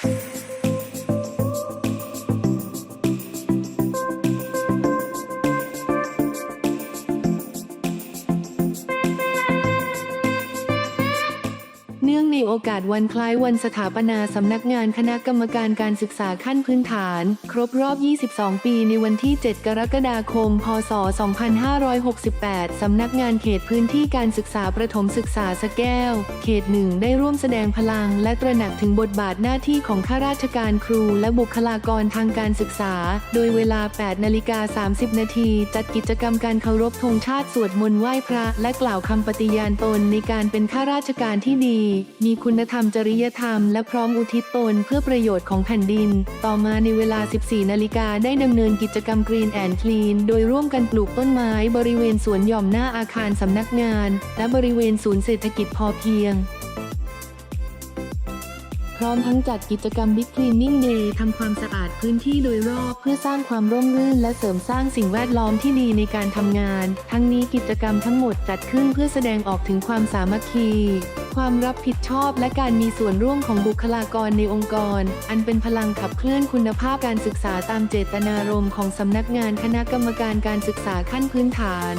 เนื่ ในโอกาสวันคล้ายวันสถาปนาสำนักงานคณะกรรมการการศึกษาขั้นพื้นฐาน ครบรอบ 22 ปีในวันที่ 7 กรกฎาคม พศ 2568 สำนักงานเขตพื้นที่การศึกษาประถมศึกษาสะแก้ว เขตหนึ่งได้ร่วมแสดงพลัง และตระหนักถึงบทบาทหน้าที่ของข้าราชการครูและบุคลากรทางการศึกษา โดยเวลา 8 นาฬิกา 30 นาทีจัดกิจกรรมการเคารพธงชาติสวดมนต์ไหว้พระ และกล่าวคำปฏิญาณตนในการเป็นข้าราชการที่ดีมีีคุณธรรมจริยธรรมและพร้อมอุทิศตนเพื่อประโยชน์ของแผ่นดิน ต่อมาในเวลา 14 นาฬิกาได้ดำเนินกิจกรรม Green and Clean โดยร่วมกันปลูกต้นไม้บริเวณสวนหย่อมหน้าอาคารสำนักงาน และบริเวณศูนย์เศรษฐกิจพอเพียงพร้อมทั้งจัดกิจกรรม Big Cleaning Day ทำความสะอาดพื้นที่โดยรอบเพื่อสร้างความร่มรื่น และเสริมสร้างสิ่งแวดล้อมที่ดีในการทำงาน ทั้งนี้กิจกรรมทั้งหมดจัดขึ้นเพื่อแสดงออกถึงความสามัคคี ความรับผิดชอบและการมีส่วนร่วมของบุคลากรในองค์กร อันเป็นพลังขับเคลื่อนคุณภาพการศึกษาตามเจตนารมณ์ของสำนักงานคณะกรรมการการศึกษาขั้นพื้นฐาน